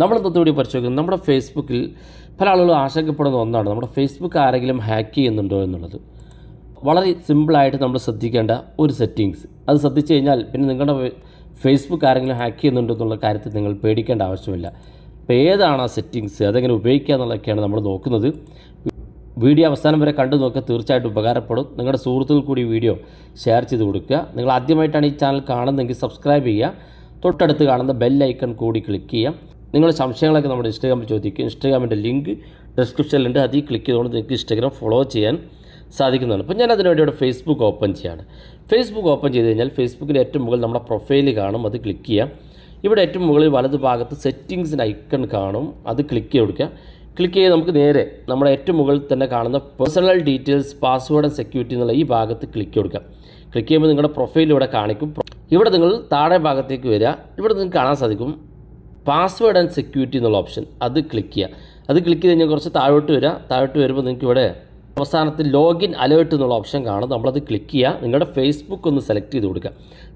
നമ്മൾ ഇന്നത്തെ വീഡിയോ പരിശോധിക്കുന്നത് നമ്മുടെ ഫേസ്ബുക്കിൽ പല ആളുകളും ആശങ്കപ്പെടുന്ന ഒന്നാണ്. നമ്മുടെ ഫേസ്ബുക്ക് ആരെങ്കിലും ഹാക്ക് ചെയ്യുന്നുണ്ടോ എന്നുള്ളത്. വളരെ സിമ്പിളായിട്ട് നമ്മൾ ശ്രദ്ധിക്കേണ്ട ഒരു സെറ്റിങ്സ്. അത് ശ്രദ്ധിച്ചു കഴിഞ്ഞാൽ പിന്നെ നിങ്ങളുടെ ഫേസ്ബുക്ക് ആരെങ്കിലും ഹാക്ക് ചെയ്യുന്നുണ്ടോ എന്നുള്ള കാര്യത്തിൽ നിങ്ങൾ പേടിക്കേണ്ട ആവശ്യമില്ല. അപ്പോൾ ഏതാണ് ആ സെറ്റിങ്സ്? അതെങ്ങനെ ഉപയോഗിക്കുക എന്നുള്ളതൊക്കെയാണ് നമ്മൾ നോക്കുന്നത്. വീഡിയോ അവസാനം വരെ കണ്ടു നോക്കുക. തീർച്ചയായിട്ടും ഉപകാരപ്പെടും. നിങ്ങളുടെ സുഹൃത്തുക്കൾ കൂടി വീഡിയോ ഷെയർ ചെയ്ത് കൊടുക്കുക. നിങ്ങൾ ആദ്യമായിട്ടാണ് ഈ ചാനൽ കാണുന്നതെങ്കിൽ സബ്സ്ക്രൈബ് ചെയ്യുക. തൊട്ടടുത്ത് കാണുന്ന ബെൽ ഐക്കൺ കൂടി ക്ലിക്ക് ചെയ്യാം നിങ്ങളുടെ സംശയങ്ങളൊക്കെ നമ്മുടെ ഇൻസ്റ്റാഗ്രാമിൽ ചോദിക്കും. ഇൻസ്റ്റാഗ്രാമിന്റെ ലിങ്ക് ഡിസ്ക്രിപ്ഷനിലുണ്ട് അതിൽ ക്ലിക്ക് ചെയ്തുകൊണ്ട് നിങ്ങൾക്ക് ഇൻസ്റ്റാഗ്രാം ഫോളോ ചെയ്യാൻ സാധിക്കുന്നതാണ്. അപ്പോൾ ഞാൻ അതിനുവേണ്ടി ഇവിടെ ഫേസ്ബുക്ക് ഓപ്പൺ ചെയ്യാണ്. ഫേസ്ബുക്ക് ഓപ്പൺ ചെയ്ത് കഴിഞ്ഞാൽ ഫേസ്ബുക്കിന്റെ ഏറ്റവും മുകളിൽ നമ്മുടെ പ്രൊഫൈൽ കാണും. അത് ക്ലിക്ക് ചെയ്യാം. ഇവിടെ ഏറ്റവും മുകളിൽ വലത് ഭാഗത്ത് സെറ്റിങ്സിന്റെ ഐക്കൺ കാണും. അത് ക്ലിക്ക് ചെയ്ത് കൊടുക്കുക. ക്ലിക്ക് ചെയ്ത് നമുക്ക് നേരെ നമ്മുടെ ഏറ്റവും മുകളിൽ തന്നെ കാണുന്ന personal details password and security എന്നുള്ള ഈ ഭാഗത്ത് ക്ലിക്ക് കൊടുക്കുക. ക്ലിക്ക് ചെയ്യുമ്പോൾ നിങ്ങളുടെ പ്രൊഫൈൽ ഇവിടെ കാണിക്കും. ഇവിടെ നിങ്ങൾ താഴെ ഭാഗത്തേക്ക് വരിക. ഇവിടെ നിങ്ങൾക്ക് കാണാൻ സാധിക്കും. പാസ്വേഡ് ആൻഡ് സെക്യൂരിറ്റി എന്നുള്ള ഓപ്ഷൻ അത് ക്ലിക്ക് ചെയ്യുക. അത് ക്ലിക്ക് ചെയ്ത് കഴിഞ്ഞാൽ കുറച്ച് താഴോട്ട് വരിക. താഴോട്ട് വരുമ്പോൾ നിങ്ങൾക്ക് ഇവിടെ അവസാനത്തിൽ ലോഗിൻ അലേർട്ട് എന്നുള്ള ഓപ്ഷൻ കാണും. നമ്മളത് ക്ലിക്ക് ചെയ്യുക. നിങ്ങളുടെ ഫേസ്ബുക്ക് ഒന്ന് സെലക്ട് ചെയ്ത് കൊടുക്കുക.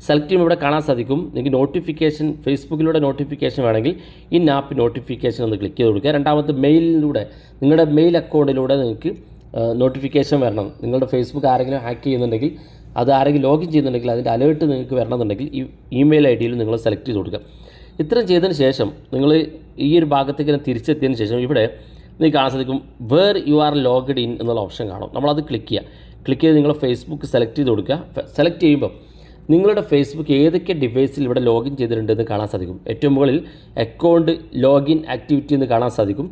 സെലക്ട് ചെയ്യുമ്പോൾ ഇവിടെ കാണാൻ സാധിക്കും. നിങ്ങൾക്ക് നോട്ടിഫിക്കേഷൻ ഫേസ്ബുക്കിലൂടെ നോട്ടിഫിക്കേഷൻ വേണമെങ്കിൽ ഇൻ ആപ്പ് നോട്ടിഫിക്കേഷൻ ഒന്ന് ക്ലിക്ക് ചെയ്ത് കൊടുക്കുക. രണ്ടാമത്തെ മെയിലിലൂടെ നിങ്ങളുടെ മെയിൽ അക്കൗണ്ടിലൂടെ നിങ്ങൾക്ക് നോട്ടിഫിക്കേഷൻ വരണം. നിങ്ങളുടെ ഫേസ്ബുക്ക് ആരെങ്കിലും ഹാക്ക് ചെയ്യുന്നുണ്ടെങ്കിൽ അത് ആരെങ്കിലും ലോഗിൻ ചെയ്യുന്നുണ്ടെങ്കിൽ അതിന്റെ അലേർട്ട് നിങ്ങൾക്ക് വരണമെന്നുണ്ടെങ്കിൽ ഈ ഇമെയിൽ ഐ ഡിയിൽ നിങ്ങൾ സെലക്ട് ചെയ്ത് കൊടുക്കുക. ഇത്രയും ചെയ്തതിന് ശേഷം നിങ്ങൾ ഈ ഒരു ഭാഗത്തേക്ക് തിരിച്ചെത്തിയതിന് ശേഷം ഇവിടെ നിങ്ങൾക്ക് കാണാൻ സാധിക്കും where you are logged in എന്നുള്ള ഓപ്ഷൻ കാണും. നമ്മളത് ക്ലിക്ക് ചെയ്യുക ക്ലിക്ക് ചെയ്ത് നിങ്ങൾ ഫേസ്ബുക്ക് സെലക്ട് ചെയ്ത് കൊടുക്കുക. സെലക്ട് ചെയ്യുമ്പോൾ നിങ്ങളുടെ ഫേസ്ബുക്ക് ഏതൊക്കെ ഡിവൈസിൽ ഇവിടെ ലോഗിൻ ചെയ്തിട്ടുണ്ടെന്ന് കാണാൻ സാധിക്കും. ഏറ്റവും മുകളിൽ അക്കൗണ്ട് ലോഗിൻ ആക്ടിവിറ്റി എന്ന് കാണാൻ സാധിക്കും.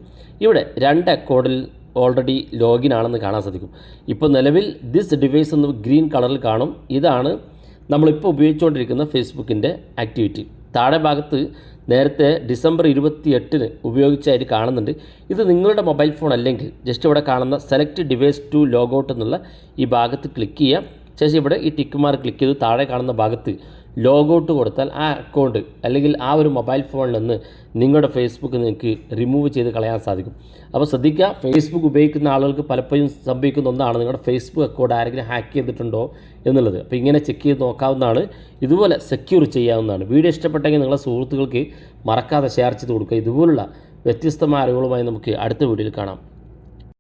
ഇവിടെ രണ്ട് അക്കൗണ്ടിൽ ഓൾറെഡി ലോഗിൻ ആണെന്ന് കാണാൻ സാധിക്കും. ഇപ്പോൾ നിലവിൽ ദിസ് ഡിവൈസ് എന്ന് ഗ്രീൻ കളറിൽ കാണും. ഇതാണ് നമ്മളിപ്പോൾ ഉപയോഗിച്ചുകൊണ്ടിരിക്കുന്ന ഫേസ്ബുക്കിന്റെ ആക്ടിവിറ്റി താഴെ ഭാഗത്ത് നേരത്തെ ഡിസംബർ ഇരുപത്തി എട്ടിന് ഉപയോഗിച്ചായിട്ട് കാണുന്നുണ്ട്. ഇത് നിങ്ങളുടെ മൊബൈൽ ഫോൺ അല്ലെങ്കിൽ ജസ്റ്റ് ഇവിടെ കാണുന്ന സെലക്ട് ഡിവൈസ് ടു ലോഗൗട്ട് എന്നുള്ള ഈ ഭാഗത്ത് ക്ലിക്ക് ചെയ്യാം ശേഷം ഇവിടെ ഈ ടിക്ക് മാർക്ക് ക്ലിക്ക് ചെയ്ത് താഴെ കാണുന്ന ഭാഗത്ത് ലോഗൗട്ട് കൊടുത്താൽ ആ അക്കൗണ്ട് അല്ലെങ്കിൽ ആ ഒരു മൊബൈൽ ഫോണിൽ നിന്ന് നിങ്ങളുടെ ഫേസ്ബുക്ക് നിങ്ങൾക്ക് റിമൂവ് ചെയ്ത് കളയാൻ സാധിക്കും. അപ്പോൾ ശ്രദ്ധിക്കുക ഫേസ്ബുക്ക് ഉപയോഗിക്കുന്ന ആളുകൾക്ക് പലപ്പോഴും സംഭവിക്കുന്ന ഒന്നാണ് നിങ്ങളുടെ ഫേസ്ബുക്ക് അക്കൗണ്ട് ആരെങ്കിലും ഹാക്ക് ചെയ്തിട്ടുണ്ടോ എന്നുള്ളത്. അപ്പോൾ ഇങ്ങനെ ചെക്ക് ചെയ്ത് നോക്കാവുന്നതാണ്. ഇതുപോലെ സെക്യൂർ ചെയ്യാവുന്നതാണ്. വീഡിയോ ഇഷ്ടപ്പെട്ടെങ്കിൽ നിങ്ങളുടെ സുഹൃത്തുക്കൾക്ക് മറക്കാതെ ഷെയർ ചെയ്ത് കൊടുക്കുക. ഇതുപോലുള്ള വ്യത്യസ്തമായ അറിവുകളുമായി നമുക്ക് അടുത്ത വീഡിയോയിൽ കാണാം.